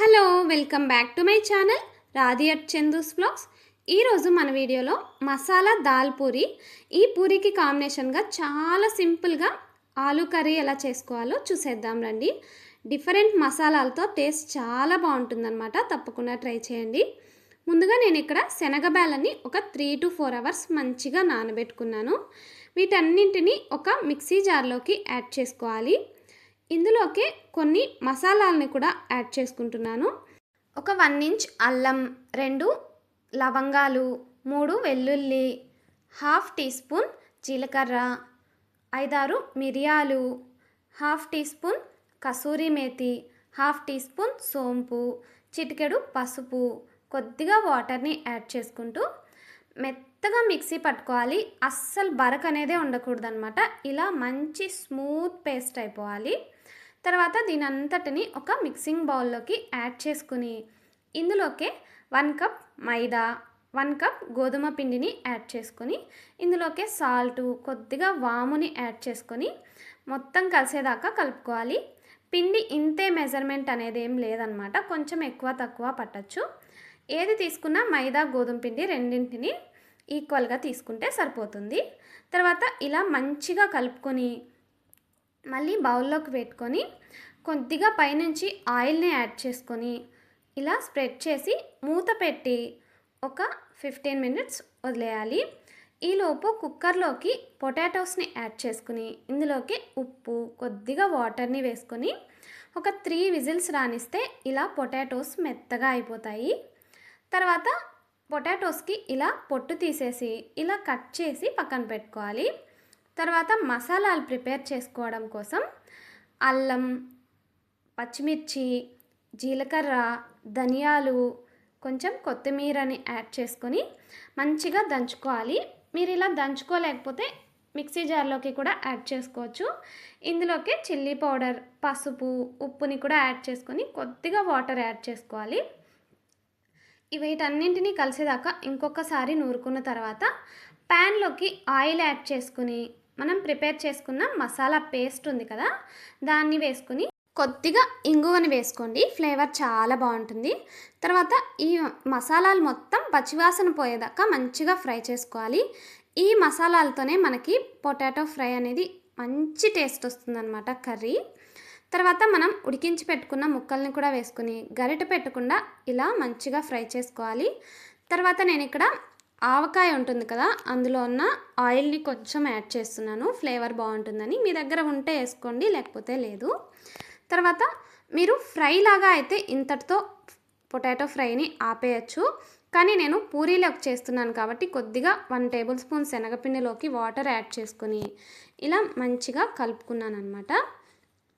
Hello welcome back to my channel Radhi at Chandu's blogs. ఈరోజు మన వీడియోలో మసాలా దాల్ పూరి. ఈ పూరికి కాంబినేషన్గా చాలా సింపుల్గా ఆలు కర్రీ ఎలా చేసుకోవాలో చూసేద్దాం రండి. డిఫరెంట్ మసాలాలతో టేస్ట్ చాలా బాగుంటుందన్నమాట. తప్పకుండా ట్రై చేయండి. ముందుగా నేను ఇక్కడ శనగబేలని ఒక త్రీ టు ఫోర్ అవర్స్ మంచిగా నానబెట్టుకున్నాను. వీటన్నింటినీ ఒక మిక్సీ జార్లోకి యాడ్ చేసుకోవాలి. ఇందులోకి కొన్ని మసాలాలని కూడా యాడ్ చేసుకుంటున్నాను. ఒక వన్ ఇంచ్ అల్లం రెండు లవంగాలు మూడు వెల్లుల్లి హాఫ్ టీ స్పూన్ జీలకర్ర ఐదారు మిరియాలు half teaspoon kasuri methi half teaspoon సోంపు చిటికెడు పసుపు కొద్దిగా వాటర్ని యాడ్ చేసుకుంటూ మెత్తగా మిక్సీ పట్టుకోవాలి. అస్సలు బరక్ అనేదే ఉండకూడదనమాట ఇలా మంచి స్మూత్ పేస్ట్ అయిపోవాలి. తర్వాత దీని అంతటిని ఒక మిక్సింగ్ బౌల్లోకి యాడ్ చేసుకుని ఇందులోకి one cup maida one cup గోధుమ పిండిని యాడ్ చేసుకొని ఇందులోకే సాల్టు కొద్దిగా వాముని యాడ్ చేసుకొని మొత్తం కలిసేదాకా కలుపుకోవాలి. పిండి ఇంతే మెజర్మెంట్ అనేది ఏం లేదనమాట కొంచెం ఎక్కువ తక్కువ పట్టచ్చు. ఏది తీసుకున్నా మైదా గోధుమ పిండి రెండింటిని ఈక్వల్గా తీసుకుంటే సరిపోతుంది. తర్వాత ఇలా మంచిగా కలుపుకొని మళ్ళీ బౌల్లోకి పెట్టుకొని కొద్దిగా పైనుంచి ఆయిల్ని యాడ్ చేసుకొని ఇలా స్ప్రెడ్ చేసి మూత పెట్టి ఒక ఫిఫ్టీన్ మినిట్స్ వదిలేయాలి. ఈలోపు కుక్కర్లోకి పొటాటోస్ని యాడ్ చేసుకుని ఇందులోకి ఉప్పు కొద్దిగా వాటర్ని వేసుకొని ఒక త్రీ విజిల్స్ రానిస్తే ఇలా పొటాటోస్ మెత్తగా అయిపోతాయి. తర్వాత పొటాటోస్కి ఇలా పొట్టు తీసేసి ఇలా కట్ చేసి పక్కన పెట్టుకోవాలి. తర్వాత మసాలాలు ప్రిపేర్ చేసుకోవడం కోసం అల్లం పచ్చిమిర్చి జీలకర్ర ధనియాలు కొంచెం కొత్తిమీరని యాడ్ చేసుకొని మంచిగా దంచుకోవాలి. మీరు ఇలా దంచుకోలేకపోతే మిక్సీ జార్లోకి కూడా యాడ్ చేసుకోవచ్చు. ఇందులోకి చిల్లీ పౌడర్ పసుపు ఉప్పుని కూడా యాడ్ చేసుకొని కొద్దిగా వాటర్ యాడ్ చేసుకోవాలి. వీటన్నింటినీ కలిసేదాకా ఇంకొకసారి నూరుకున్న తర్వాత ప్యాన్లోకి ఆయిల్ యాడ్ చేసుకుని మనం ప్రిపేర్ చేసుకున్న మసాలా పేస్ట్ ఉంది కదా దాన్ని వేసుకుని కొద్దిగా ఇంగువని వేసుకోండి. ఫ్లేవర్ చాలా బాగుంటుంది. తర్వాత ఈ మసాలాలు మొత్తం పచ్చివాసన పోయేదాకా మంచిగా ఫ్రై చేసుకోవాలి. ఈ మసాలాలతోనే మనకి పొటాటో ఫ్రై అనేది మంచి టేస్ట్ వస్తుందన్నమాట కర్రీ. తర్వాత మనం ఉడికించి పెట్టుకున్న ముక్కల్ని కూడా వేసుకుని గరిట పెట్టకుండా ఇలా మంచిగా ఫ్రై చేసుకోవాలి. తర్వాత నేను ఇక్కడ ఆవకాయ ఉంటుంది కదా అందులో ఉన్న ఆయిల్ని కొంచెం యాడ్ చేస్తున్నాను. ఫ్లేవర్ బాగుంటుందని. మీ దగ్గర ఉంటే వేసుకోండి లేకపోతే లేదు. తర్వాత మీరు ఫ్రై లాగా అయితే ఇంతటితో పొటాటో ఫ్రైని ఆపేయచ్చు. కానీ నేను పూరీలోకి చేస్తున్నాను కాబట్టి కొద్దిగా వన్ టేబుల్ స్పూన్ శనగపిండిలోకి వాటర్ యాడ్ చేసుకొని ఇలా మంచిగా కలుపుకున్నాను అనమాట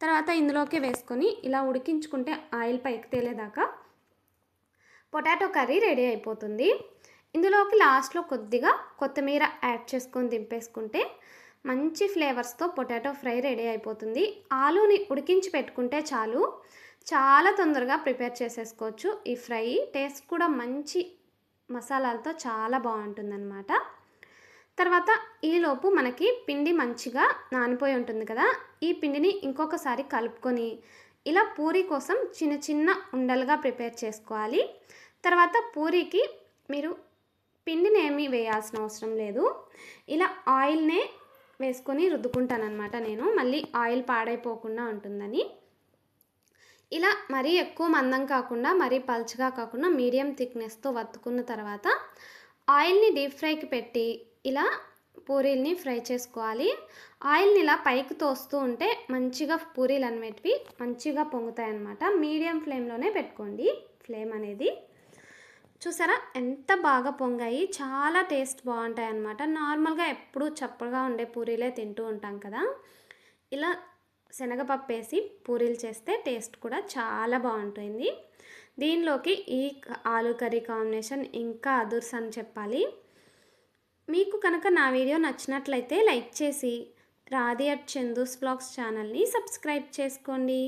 తర్వాత ఇందులోకి వేసుకొని ఇలా ఉడికించుకుంటే ఆయిల్ పైకి తేలేదాకా పొటాటో కర్రీ రెడీ అయిపోతుంది. ఇందులోకి లాస్ట్లో కొద్దిగా కొత్తిమీర యాడ్ చేసుకొని దింపేసుకుంటే మంచి ఫ్లేవర్స్తో పొటాటో ఫ్రై రెడీ అయిపోతుంది. ఆలూని ఉడికించి పెట్టుకుంటే చాలు. చాలా తొందరగా ప్రిపేర్ చేసేసుకోవచ్చు. ఈ ఫ్రై టేస్ట్ కూడా మంచి మసాలాలతో చాలా బాగుంటుందన్నమాట. తర్వాత ఈలోపు మనకి పిండి మంచిగా నానిపోయి ఉంటుంది కదా. ఈ పిండిని ఇంకొకసారి కలుపుకొని ఇలా పూరి కోసం చిన్న చిన్న ఉండలుగా ప్రిపేర్ చేసుకోవాలి. తర్వాత పూరీకి మీరు పిండిని ఏమీ వేయాల్సిన అవసరం లేదు. ఇలా ఆయిల్నే వేసుకొని రుద్దుకుంటానమాట నేను. మళ్ళీ ఆయిల్ పాడైపోకుండా ఉంటుందని. ఇలా మరీ ఎక్కువ మందం కాకుండా మరీ పల్చగా కాకుండా మీడియం థిక్నెస్తో వత్తుకున్న తర్వాత ఆయిల్ని డీప్ ఫ్రైకి పెట్టి ఇలా పూరీల్ని ఫ్రై చేసుకోవాలి. ఆయిల్ని ఇలా పైకి తోస్తూ ఉంటే మంచిగా పూరీలు అనేటివి మంచిగా పొంగుతాయి అన్నమాట మీడియం ఫ్లేమ్లోనే పెట్టుకోండి ఫ్లేమ్ అనేది. చూసారా? ఎంత బాగా పొంగాయి. చాలా టేస్ట్ బాగుంటాయి అన్నమాట నార్మల్గా ఎప్పుడూ చప్పగా ఉండే పూరీలే తింటూ ఉంటాం కదా. ఇలా శనగపప్పు వేసి పూరీలు చేస్తే టేస్ట్ కూడా చాలా బాగుంటుంది. దీనిలోకి ఈ ఆలూ కర్రీ కాంబినేషన్ ఇంకా అదుర్స్ అని చెప్పాలి. మీకు కనుక నా వీడియో నచ్చినట్లయితే లైక్ చేసి రాధి అట్ చందూస్ బ్లాగ్స్ ఛానల్ని సబ్స్క్రైబ్ చేసుకోండి.